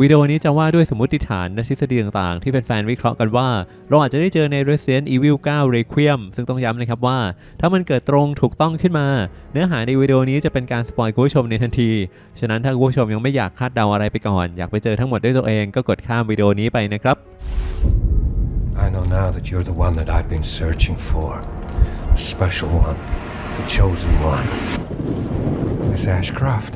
วิดีโอนี้จะว่าด้วยสมมติฐานและทฤษฎีต่างๆ ที่แฟนๆวิเคราะห์กันว่า เราอาจจะได้เจอใน Resident Evil 9 Requiem ซึ่งต้องย้ำนะครับว่า ถ้ามันเกิดตรงถูกต้องขึ้นมา เนื้อหาในวิดีโอนี้จะเป็นการสปอยคุณผู้ชมในทันที ฉะนั้นถ้าคุณผู้ชมยังไม่อยากคาดเดาอะไรไปก่อน อยากไปเจอทั้งหมดด้วยตัวเองก็กดข้ามวิดีโอนี้ไปนะครับ I know now that you're the one that I've been searching for. The special one. The chosen one. Miss Ashcroft.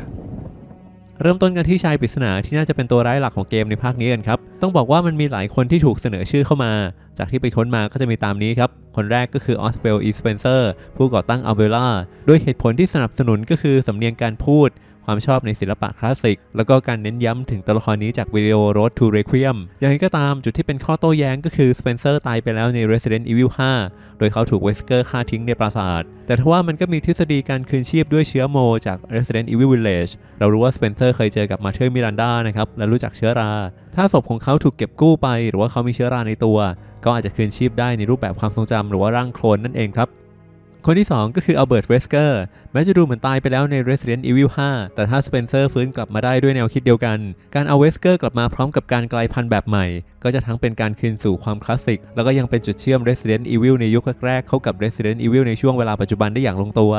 เริ่มต้นกันที่ชายปริศนาที่น่าจะเป็นตัวร้ายหลักของเกมในภาคนี้กันครับ ต้องบอกว่ามันมีหลายคนที่ถูกเสนอชื่อเข้ามา จากที่ไปค้นมาก็จะมีตามนี้ครับ คนแรกก็คือออสเบลอีสเปนเซอร์ผู้ก่อตั้งอัลเบล่าด้วยเหตุผลที่สนับสนุนก็คือสำเนียงการพูด ความชอบในศิลปะคลาสสิก แล้วก็การเน้นย้ำถึงตัวละครนี้จากวิดีโอ Road to Requiem อย่างไรก็ตามจุดที่เป็นข้อโต้แย้งก็คือสเปนเซอร์ตายไปแล้วใน Resident Evil 5 โดยเขาถูกเวสเกอร์ฆ่าทิ้งในปราสาท แต่ทว่ามันก็มีทฤษฎีการคืนชีพด้วยเชื้อโมจาก Resident Evil Village เรารู้ว่าสเปนเซอร์เคยเจอกับมาเธอร์มิรันดานะครับและรู้จักเชื้อรา ถ้าศพของเขาถูกเก็บกู้ไป หรือว่าเขามีเชื้อราในตัว ก็อาจจะคืนชีพได้ในรูปแบบความทรงจำหรือว่าร่างโคลนนั่นเองครับ คนที่ 2 ก็คืออัลเบิร์ต เวสเกอร์ แม้จะดูเหมือนตายไปแล้วใน Resident Evil 5 แต่ถ้าสเปนเซอร์ฟื้นกลับมาได้ด้วยแนวคิดเดียวกัน การเอาเวสเกอร์กลับมาพร้อมกับการกลายพันธุ์แบบใหม่ ก็จะทั้งเป็นการคืนสู่ความคลาสสิก แล้วก็ยังเป็นจุดเชื่อม Resident Evil ในยุคแรกๆเข้ากับ Resident Evil ในช่วงเวลาปัจจุบันได้อย่างลงตัว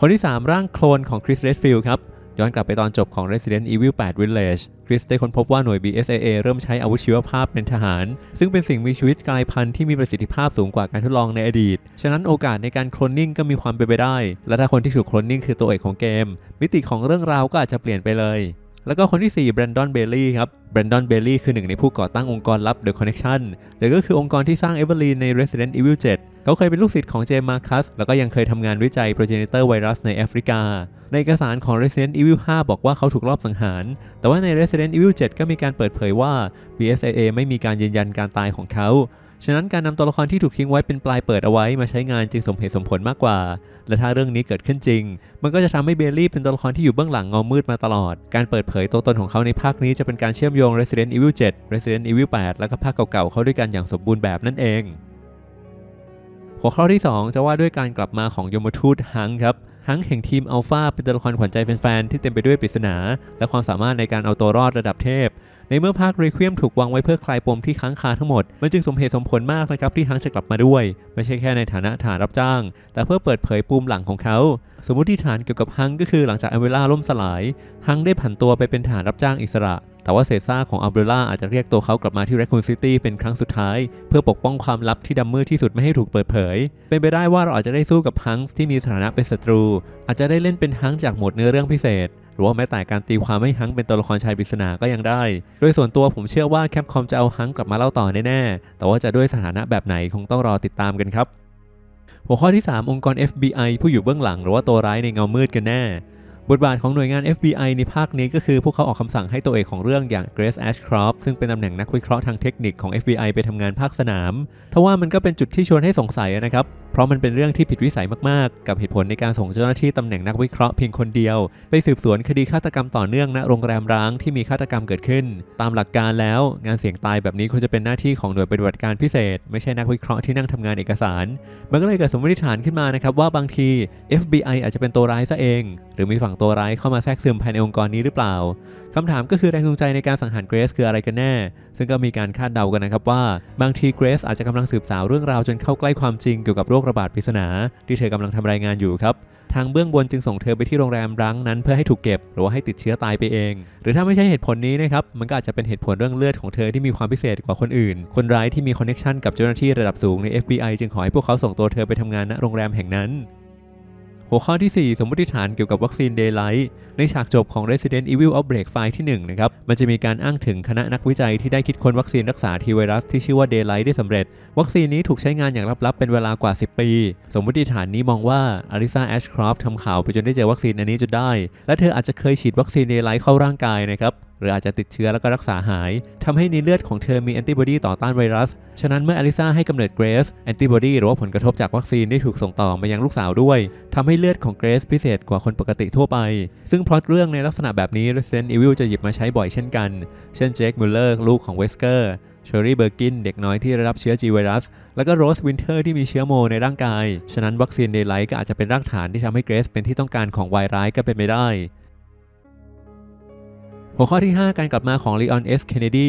คนที่ 3 ร่างโคลนของคริสเรดฟิลด์ครับ ย้อนกลับไปตอนจบของ Resident Evil 8 Village คริสได้ค้นพบว่าหน่วย BSAA เริ่มใช้อาวุธชีวภาพเป็นทหาร ซึ่งเป็นสิ่งมีชีวิตกลายพันธุ์ที่มีประสิทธิภาพสูงกว่าการทดลองในอดีต ฉะนั้นโอกาสในการโคลนนิ่งก็มีความเป็นไปได้ และถ้าคนที่ถูกโคลนนิ่งคือตัวเอกของเกม มิติของเรื่องราวก็อาจจะเปลี่ยนไปเลยแล้วก็คนที่ 4 แบรนดอน เบลลี่ครับ แบรนดอน เบลลี่คือหนึ่งในผู้ก่อตั้งองค์กรลับ The Connection หรือก็คือองค์กรที่สร้างเอเวอร์ลีนใน Resident Evil 7 เขาเคยเป็นลูกศิษย์ของเจมมาคัส แล้วก็ยังเคยทำงานวิจัย progenitor virus ในแอฟริกา ในเอกสารของ Resident Evil 5 บอกว่าเขาถูกลอบสังหาร แต่ว่าใน Resident Evil 7 ก็มีการเปิดเผยว่า BSAA ไม่มีการยืนยันการตายของเขาฉะนั้นการนำตัวละครที่ถูกทิ้งไว้เป็นปลายเปิดเอาไว้มาใช้งานจึงสมเหตุสมผลมากกว่า และถ้าเรื่องนี้เกิดขึ้นจริง มันก็จะทำให้เบลลี่เป็นตัวละครที่อยู่เบื้องหลังเงามืดมาตลอด การเปิดเผยตัวตนของเขาในภาคนี้จะเป็นการเชื่อมโยง Resident Evil 7 Resident Evil 8 แล้วก็ภาคเก่าๆเข้าด้วยกันอย่างสมบูรณ์แบบนั่นเอง หัวข้อที่ 2 จะว่าด้วยการกลับมาของยมทูตฮังครับฮังแห่งทีมอัลฟาเป็นตัวละครขวัญใจแฟนๆที่เต็มไปด้วยปริศนา และความสามารถในการเอาตัวรอดระดับเทพ ในเมื่อภาคเรควียมถูกวางไว้เพื่อคลายปมที่ค้างคาทั้งหมด มันจึงสมเหตุสมผลมากนะครับที่ฮังจะกลับมาด้วย ไม่ใช่แค่ในฐานะฐานรับจ้าง แต่เพื่อเปิดเผยปูมหลังของเขา สมมติฐานเกี่ยวกับฮังก็คือหลังจากอเวล่าล่มสลายฮังได้ผันตัวไปเป็นฐานรับจ้างอิสระ แต่ว่าเศษซากของอัลเบล่าอาจจะเรียกตัวเขากลับมาที่แรคคูนซิตี้เป็นครั้งสุดท้าย เพื่อปกป้องความลับที่ดำมืดที่สุดไม่ให้ถูกเปิดเผย เป็นไปได้ว่าเราอาจจะได้สู้กับฮังส์ที่มีสถานะเป็นศัตรู อาจจะได้เล่นเป็นฮังส์จากโหมดเนื้อเรื่องพิเศษหรือว่าแม้แต่การตีความให้ฮังเป็นตัวละครชายปริศนาก็ยังได้ โดยส่วนตัวผมเชื่อว่าแคปคอมจะเอาฮังกลับมาเล่าต่อแน่ๆ แต่ว่าจะด้วยสถานะแบบไหนคงต้องรอติดตามกันครับ หัวข้อที่ 3 องค์กร FBI ผู้อยู่เบื้องหลังหรือว่าตัวร้ายในเงามืดกันแน่ บทบาทของหน่วยงาน FBI ในภาคนี้ก็คือพวกเขาออกคำสั่งให้ตัวเอกของเรื่องอย่าง Grace Ashcroft ซึ่งเป็นตำแหน่งนักวิเคราะห์ทางเทคนิคของ FBI ไปทำงานภาคสนาม ทว่ามันก็เป็นจุดที่ชวนให้สงสัยนะครับ เพราะมันเป็นเรื่องที่ผิดวิสัยมากๆ กับเหตุผลในการส่งเจ้าหน้าที่ตำแหน่งนักวิเคราะห์เพียงคนเดียว ไปสืบสวนคดีฆาตกรรมต่อเนื่องณโรงแรมร้างที่มีฆาตกรรมเกิดขึ้น ตามหลักการแล้ว งานเสี่ยงตายแบบนี้ควรจะเป็นหน้าที่ของหน่วยปฏิบัติการพิเศษ ไม่ใช่นักวิเคราะห์ที่นั่งทำงานเอกสาร มันก็เลยเกิดสมมติฐานขึ้นมานะครับว่าบางที FBI อาจจะเป็นตัวร้ายซะเอง หรือมีฝั่งตัวร้ายเข้ามาแทรกซึมภายในองค์กรนี้หรือเปล่า คำถามก็คือแรงจูงใจในการสังหารเกรซคืออะไรกันแน่ ซึ่งก็มีการคาดเดากันนะครับว่า บางทีเกรซอาจจะกำลังสืบสาวเรื่องราวจนเข้าใกล้ความจริงเกี่ยวกับโรคระบาดปริศนาที่เธอกำลังทำรายงานอยู่ครับทางเบื้องบนจึงส่งเธอไปที่โรงแรมร้งนั้นเพื่อให้ถูกเก็บ หรือว่าให้ติดเชื้อตายไปเอง หรือถ้าไม่ใช่เหตุผลนี้นะครับ มันก็อาจจะเป็นเหตุผลเรื่องเลือดของเธอที่มีความพิเศษกว่าคนอื่น คนร้ายที่มีคอนเนคชันกับเจ้าหน้าที่ระดับสูงใน FBI จึงขอให้พวกเขาส่งตัวเธอไปทำงานณโรงแรมแห่งนั้น หัวข้อที่ 4 สมมติฐานเกี่ยวกับวัคซีน Daylight ในฉากจบของ Resident Evil Outbreak ไฟล์ที่1นะครับ มันจะมีการอ้างถึงคณะนักวิจัยที่ได้คิดค้นวัคซีนรักษาทีไวรัสที่ชื่อว่า Daylight ได้สำเร็จ วัคซีนนี้ถูกใช้งานอย่างลับๆ เป็นเวลากว่า 10 ปี สมมติฐานนี้มองว่าอาริซาแอชครอฟทำข่าวไปจนได้เจอวัคซีนอันนี้จนได้ และเธออาจจะเคยฉีดวัคซีน Daylight เข้าร่างกายนะครับหรืออาจจะติดเชื้อแล้วก็รักษาหายทำให้ในเลือดของเธอมีแอนติบอดีต่อต้านไวรัส ฉะนั้นเมื่ออลิซาให้กำเนิดเกรซแอนติบอดีหรือว่าผลกระทบจากวัคซีนได้ถูกส่งต่อมายังลูกสาวด้วยทำให้เลือดของเกรซพิเศษกว่าคนปกติทั่วไป ซึ่งพล็อตเรื่องในลักษณะแบบนี้ Resident Evil จะหยิบมาใช้บ่อยเช่นกัน เช่นเจคมิลเลอร์ลูกของเวสเกอร์เชอรี่เบอร์กินเด็กน้อยที่ได้รับเชื้อจีไวรัส แล้วก็โรสวินเทอร์ที่มีเชื้อโมในร่างกาย ฉะนั้นวัคซีนเดย์ไลท์ก็อาจจะเป็นรากฐานที่ทำให้เกรซเป็นที่ต้องการของวายร้ายก็เป็นไปได้ หัวข้อที่ 5 การกลับมาของ Leon S. Kennedy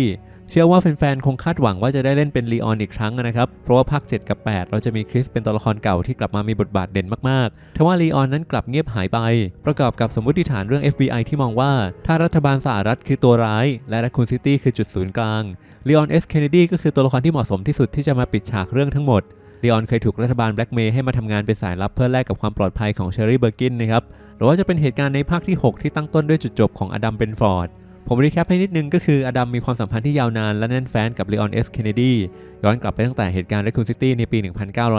เชื่อว่าแฟนๆ คงคาดหวังว่าจะได้เล่นเป็นลีออนอีกครั้งนะครับ เพราะว่าภาค 7 กับ 8 เราจะมีคริสเป็นตัวละครเก่าที่กลับมามีบทบาทเด่นมากๆทว่าลีออนนั้นกลับเงียบหายไป ประกอบกับสมมติฐานเรื่อง FBI ที่มองว่า ถ้ารัฐบาลสหรัฐคือตัวร้าย และแรคคูนซิตี้คือจุดศูนย์กลางลีออนเอสเคนเนดีก็คือตัวละครที่เหมาะสมที่สุดที่จะมาปิดฉากเรื่องทั้งหมดลีออนเคยถูกรัฐบาลแบล็กเมย์ให้มาทำงานเป็นสายลับเพื่อแลกกับความปลอดภัยของเชอร์รี่เบอร์กินนะครับหรือว่าจะเป็นเหตุการณ์ในภาคที่ 6 ที่ตั้งต้นด้วยจุดจบของอดัมเบนฟอร์ด ผมรีแคปให้นิดนึงก็คืออดัมมีความสัมพันธ์ที่ยาวนานและแน่นแฟ้นกับเลออนเอสเคนเนดีย้อนกลับไปตั้งแต่เหตุการณ์ Raccoon City ในปี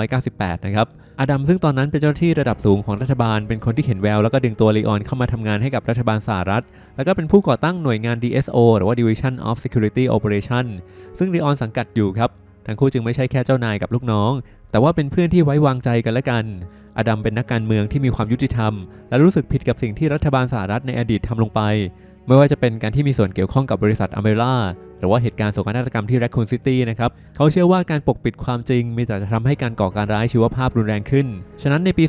1998 นะครับ อดัมซึ่งตอนนั้นเป็นเจ้าหน้าที่ระดับสูงของรัฐบาล เป็นคนที่เห็นแววแล้วก็ดึงตัวเลออนเข้ามาทำงานให้กับรัฐบาลสหรัฐ แล้วก็เป็นผู้ก่อตั้งหน่วยงาน DSO หรือว่า Division of Security Operation ซึ่งเลออนสังกัดอยู่ครับ ทั้งคู่จึงไม่ใช่แค่เจ้านายกับลูกน้อง แต่ว่าเป็นเพื่อนที่ไว้วางใจกันและกัน อดัมเป็นนักการเมืองที่มีความยุติธรรม และรู้สึกผิดกับสิ่งที่รัฐบาลสหรัฐในอดีตทำลงไป ไม่ว่าจะเป็นการที่มีส่วนเกี่ยวข้องกับบริษัทอเมร่าหรือว่าเหตุการณ์โศกนาฏกรรมที่แรคคูนซิตี้นะครับเขาเชื่อว่าการปกปิดความจริงมีแต่จะทำให้การก่อการร้ายชีวภาพรุนแรงขึ้น ฉะนั้นในปี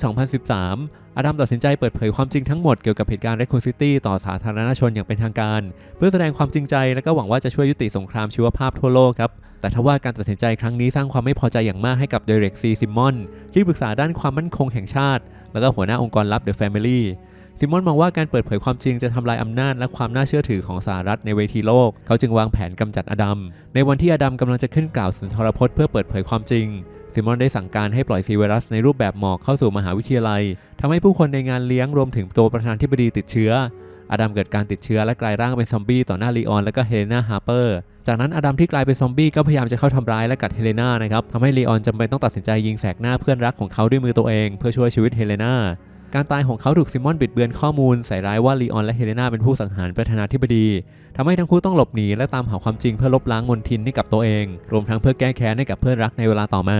2013 อดัมตัดสินใจเปิดเผยความจริงทั้งหมดเกี่ยวกับเหตุการณ์แรคคูนซิตี้ต่อสาธารณชนอย่างเป็นทางการ เพื่อแสดงความจริงใจและก็หวังว่าจะช่วยยุติสงครามชีวภาพทั่วโลกครับแต่ทว่าการตัดสินใจครั้งนี้สร้างความไม่พอใจอย่างมากให้กับเดเร็กซีซิมอนที่ปรึกษาด้านความมั่นคงแห่งชาติ แล้วก็หัวหน้าองค์กรลับ The Family ซิมอนมองว่าการเปิดเผยความจริงจะทำลายอำนาจและความน่าเชื่อถือของสหรัฐในเวทีโลก เขาจึงวางแผนกำจัดอดัม ในวันที่อดัมกำลังจะขึ้นกล่าวสุนทรพจน์เพื่อเปิดเผยความจริงซิมอนได้สั่งการให้ปล่อยซีไวรัสในรูปแบบหมอกเข้าสู่มหาวิทยาลัยทำให้ผู้คนในงานเลี้ยงรวมถึงตัวประธานธิบดีติดเชื้อ อดัมเกิดการติดเชื้อและกลายร่างเป็นซอมบี้ต่อหน้าลีออนและก็เฮเลนาฮาร์เปอร์ จากนั้นอดัมที่กลายเป็นซอมบี้ก็พยายามจะเข้าทำร้ายและกัดเฮเลนานะครับทำให้ลีออนจำเป็นต้องตัดสินใจยิงแสกหน้าเพื่อนรักของเขาด้วยมือตัวเอง เพื่อช่วยชีวิตเฮเลนา การตายของเขาถูกซิมอนบิดเบือนข้อมูลใส่ร้ายว่าลีออนและเฮเลนาเป็นผู้สังหารประธานาธิบดีทำให้ทั้งคู่ต้องหลบหนีและตามหาความจริงเพื่อลบล้างมนทินให้กับตัวเอง รวมทั้งเพื่อแก้แค้นให้กับเพื่อนรักในเวลาต่อมา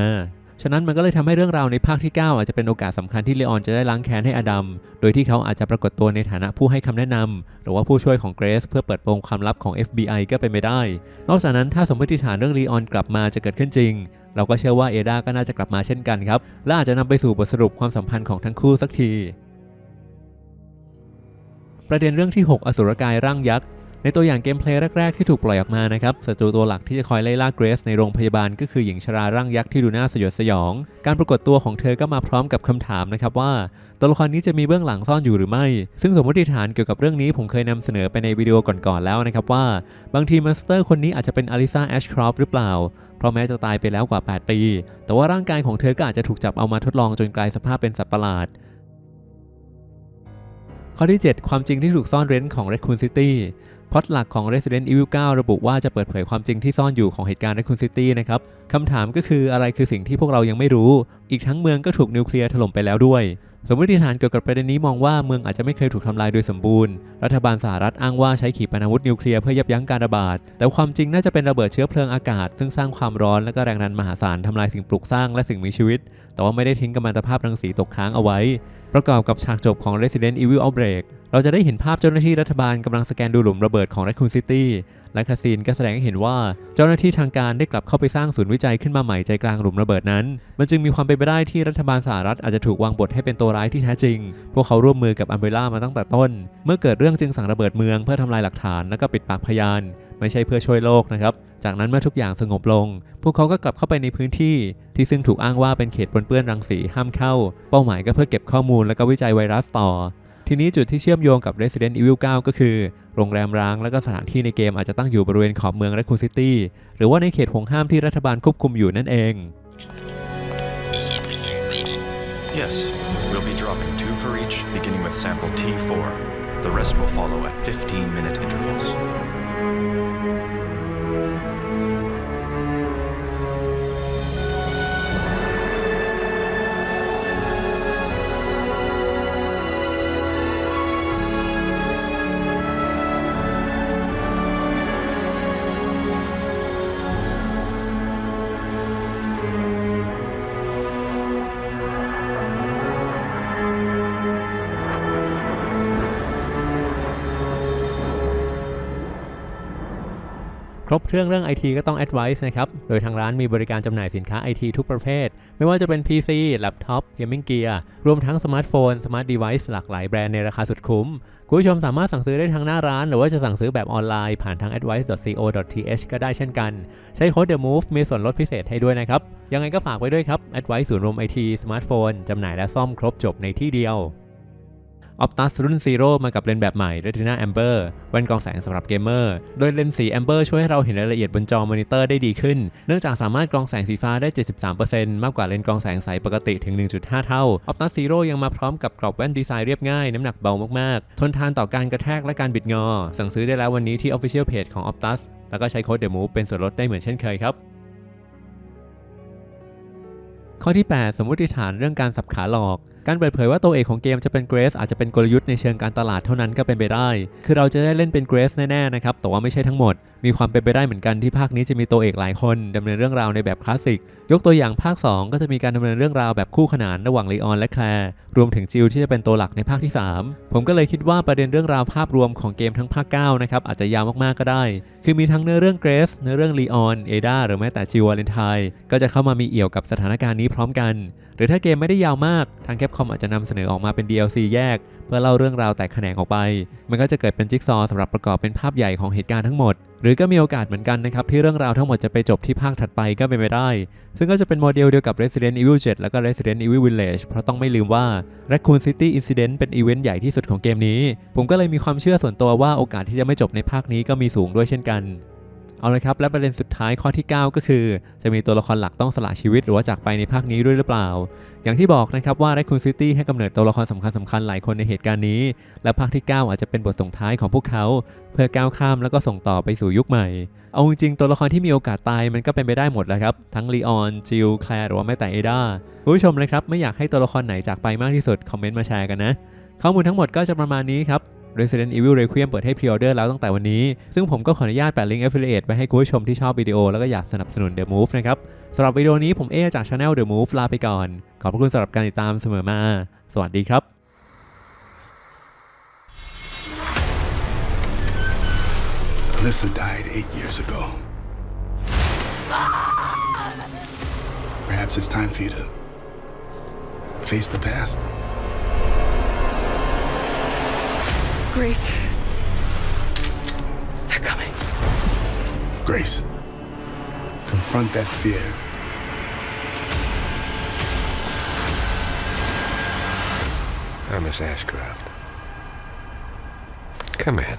ฉะนั้นมันก็เลยทำให้เรื่องราวในภาคที่ 9 อาจจะเป็นโอกาสสำคัญที่เลออนจะได้ล้างแค้นให้อดัม โดยที่เขาอาจจะปรากฏตัวในฐานะผู้ให้คำแนะนำหรือว่าผู้ช่วยของเกรซเพื่อเปิดโปงความลับของ FBI ก็เป็นไปได้ นอกจากนั้นถ้าสมมติฐานเรื่องลีออนกลับมาจะเกิดขึ้นจริง เราก็เชื่อว่าเอดาก็น่าจะกลับมาเช่นกันครับ และอาจจะนำไปสู่บทสรุปความสัมพันธ์ของทั้งคู่สักทีประเด็นเรื่องที่ 6 อสุรกายร่างยักษ์ ในตัวอย่างเกมเพลย์แรก ๆ ที่ถูกปล่อยออกมานะครับศัตรูตัวหลักที่จะคอยไล่ล่าเกรซในโรงพยาบาลก็คือหญิงชราร่างยักษ์ที่ดูน่าสยดสยอง การปรากฏตัวของเธอก็มาพร้อมกับคำถามนะครับว่าตัวละครนี้จะมีเบื้องหลังซ่อนอยู่หรือไม่ ซึ่งสมมติฐานเกี่ยวกับเรื่องนี้ผมเคยนำเสนอไปในวิดีโอก่อนๆแล้วนะครับว่า บางทีมอนสเตอร์คนนี้อาจจะเป็นอลิซาแอชครอฟหรือเปล่า เพราะแม้จะตายไปแล้วกว่า 8 ปี แต่ว่าร่างกายของเธอก็อาจจะถูกจับเอามาทดลองจนกลายสภาพเป็นสัตว์ประหลาดข้อที่ 7 ความจริงที่ถูกซ่อนเร้นของ Raccoon City พ็อตหลักของ Resident Evil 9 ระบุว่าจะเปิดเผยความจริงที่ซ่อนอยู่ของเหตุการณ์ Raccoon City นะครับคำถามก็คืออะไรคือสิ่งที่พวกเรายังไม่รู้ อีกทั้งเมืองก็ถูกนิวเคลียร์ถล่มไปแล้วด้วย สมมติฐานเกี่ยวกับประเด็นนี้มองว่าเมืองอาจจะไม่เคยถูกทำลายโดยสมบูรณ์ รัฐบาลสหรัฐอ้างว่าใช้ขีปนาวุธนิวเคลียร์เพื่อยับยั้งการระบาด แต่ความจริงน่าจะเป็นระเบิดเชื้อเพลิงอากาศ ซึ่งสร้างความร้อนและก็แรงดันมหาศาลทำลายสิ่งปลูกสร้างและสิ่งมีชีวิต แต่ว่าไม่ได้ทิ้งกัมมันตภาพรังสีตกค้างเอาไว้ ประกอบกับฉากจบของ Resident Evil Outbreak เราจะได้เห็นภาพเจ้าหน้าที่รัฐบาลกำลังสแกนดูหลุมระเบิดของ Raccoon City และคาซีนก็แสดงให้เห็นว่าเจ้าหน้าที่ทางการได้กลับเข้าไปสร้างศูนย์วิจัยขึ้นมาใหม่ใจกลางหลุมระเบิดนั้น มันจึงมีความเป็นไปได้ที่รัฐบาลสหรัฐอาจจะถูกวางบทให้เป็นตัวร้ายที่แท้จริง พวกเขาร่วมมือกับอัมเบร่ามาตั้งแต่ต้น เมื่อเกิดเรื่องจึงสั่งระเบิดเมืองเพื่อทำลายหลักฐานและก็ปิดปากพยาน ไม่ใช่เพื่อช่วยโลกนะครับ จากนั้นเมื่อทุกอย่างสงบลง พวกเขาก็กลับเข้าไปในพื้นที่ ที่ซึ่งถูกอ้างว่าเป็นเขตปนเปื้อนรังสีห้ามเข้า เป้าหมายก็เพื่อเก็บข้อมูลและก็วิจัยไวรัสต่อ ทีนี้จุดที่เชื่อมโยงกับ Resident Evil 9 ก็คือ โรงแรมร้างและก็สถานที่ในเกมอาจจะตั้งอยู่บริเวณขอบเมือง Raccoon City หรือว่าในเขตห่วงห้ามที่รัฐบาลควบคุมอยู่นั่นเอง Is everything ready? Yes, we'll be dropping two for each, beginning with sample T4. The rest will follow at 15 minute intervals. ครบเครื่องเรื่อง IT ก็ต้อง Advice นะครับ โดยทางร้านมีบริการจำหน่ายสินค้า IT ทุกประเภท ไม่ว่าจะเป็น PC แล็ปท็อป Gaming Gear รวมทั้งสมาร์ทโฟน สมาร์ทเดเวิ์หลากหลายแบรนด์ในราคาสุดคุ้ม คุณผู้ชมสามารถสั่งซื้อได้ทางหน้าร้าน หรือว่าจะสั่งซื้อแบบออนไลน์ผ่านทาง advice.co.th ก็ได้เช่นกัน ใช้โค้ด The Move มีส่วนลดพิเศษให้ด้วยนะครับ ยังไงก็ฝากไว้ด้วยครับ Advice ศูนย์รวม IT สมาร์ทโฟนจำหน่ายและซ่อมครบจบในที่เดียว Optus รุ่น Zero มากับเลนส์แบบใหม่ Retina Amber แว่นกรองแสงสำหรับเกมเมอร์ โดยเลนส์สี Amber ช่วยให้เราเห็นรายละเอียดบนจอมอนิเตอร์ได้ดีขึ้น เนื่องจากสามารถกรองแสงสีฟ้าได้ 73%มากกว่าเลนส์กรองแสงใสปกติถึง 1.5 เท่า Optus Zero ยังมาพร้อมกับกรอบแว่นดีไซน์เรียบง่าย น้ำหนักเบามากๆ ทนทานต่อการกระแทกและการบิดงอ สั่งซื้อได้แล้ววันนี้ที่ Official Page ของ Optus แล้วก็ใช้โค้ด The Move เป็นส่วนลดได้เหมือนเช่นเคยครับ ข้อที่ 8 สมมติฐานเรื่องการสับขาหลอก การเปิดเผยว่าตัวเอกของเกมจะเป็นเกรซอาจจะเป็นกลยุทธ์ในเชิงการตลาดเท่านั้นก็เป็นไปได้ คือเราจะได้เล่นเป็นเกรซแน่ๆนะครับ แต่ว่าไม่ใช่ทั้งหมด มีความเป็นไปได้เหมือนกันที่ภาคนี้จะมีตัวเอกหลายคนดำเนินเรื่องราวในแบบคลาสสิก ยกตัวอย่างภาค 2 ก็จะมีการดำเนินเรื่องราวแบบคู่ขนานระหว่างลีออนและแคลร์ รวมถึงจิลที่จะเป็นตัวหลักในภาคที่ 3 ผมก็เลยคิดว่าประเด็นเรื่องราวภาพรวมของเกมทั้งภาค9นะครับอาจจะยาวมากๆก็ได้ คือมีทั้งเนื้อเรื่องเกรซเนื้อเรื่องลีออนเอดาหรือแม้แต่จิลวาเลนไทน์ก็จะเข้ามามีเอี่ยวกับสถานการณ์นี้พร้อมกัน หรือถ้าเกมไม่ได้ยาวมาก ทางแคปคอมอาจจะนำเสนอออกมาเป็น DLC แยก เพื่อเล่าเรื่องราวแตกแขนงออกไป มันก็จะเกิดเป็นจิ๊กซอว์สำหรับประกอบเป็นภาพใหญ่ของเหตุการณ์ทั้งหมด หรือก็มีโอกาสเหมือนกันนะครับที่เรื่องราวทั้งหมดจะไปจบที่ภาคถัดไปก็เป็นไปได้ ซึ่งก็จะเป็นโมเดลเดียวกับ Resident Evil 7 แล้วก็ Resident Evil Village เพราะต้องไม่ลืมว่า Raccoon City Incident เป็นอีเวนต์ใหญ่ที่สุดของเกมนี้ ผมก็เลยมีความเชื่อส่วนตัวว่าโอกาสที่จะไม่จบในภาคนี้ก็มีสูงด้วยเช่นกัน เอาเลยครับและประเด็นสุดท้ายข้อที่ 9 ก็คือ จะมีตัวละครหลักต้องสละชีวิต หรือว่าจากไปในภาคนี้ด้วยหรือเปล่า อย่างที่บอกนะครับว่า Raccoon City ให้กำเนิดตัวละครสำคัญสำคัญๆหลายคนในเหตุการณ์นี้ และภาคที่ 9 อาจจะเป็นบทส่งท้ายของพวกเขา เพื่อก้าวข้ามแล้วก็ส่งต่อไปสู่ยุคใหม่ เอาจริงๆตัวละครที่มีโอกาสตายมันก็เป็นไปได้หมดแหล้วครับทั้งลีออนจิลแคลร์หรือว่าแม้แต่เอดาคุณผู้ชมเลยครับไม่อยากให้ตัวละครไหนจากไปมากที่สุดคอมเมนต์มาแชร์กันนะข้อมูลทั้งหมดก็จะประมาณนี้ครับ Resident Evil Requiem เปิดให้พรีออเดอร์แล้วตั้งแต่วันนี้ ซึ่งผมก็ขออนุญาตแปะลิงก์ affiliate ไว้ให้คุณผู้ชมที่ชอบวิดีโอแล้วก็อยากสนับสนุน The Move นะครับสำหรับวิดีโอนี้ผมเอจาก Channel The Move ลาไปก่อน ขอบพระคุณสำหรับการติดตามเสมอมา สวัสดีครับ Alyssa died eight years ago. Perhaps it's time for you to face the past. Grace. They're coming. Grace, confront that fear. I'm Miss Ashcraft. Come in.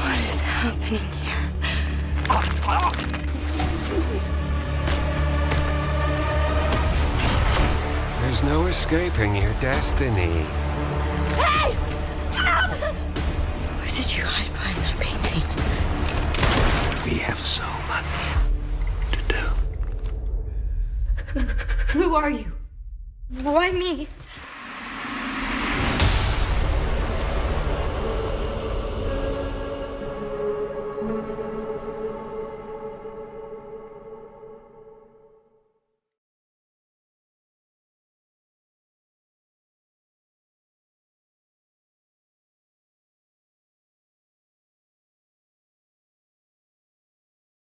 What is happening here? Escaping your destiny. What did you hide behind that painting? We have so much to do. Who are you? Why me?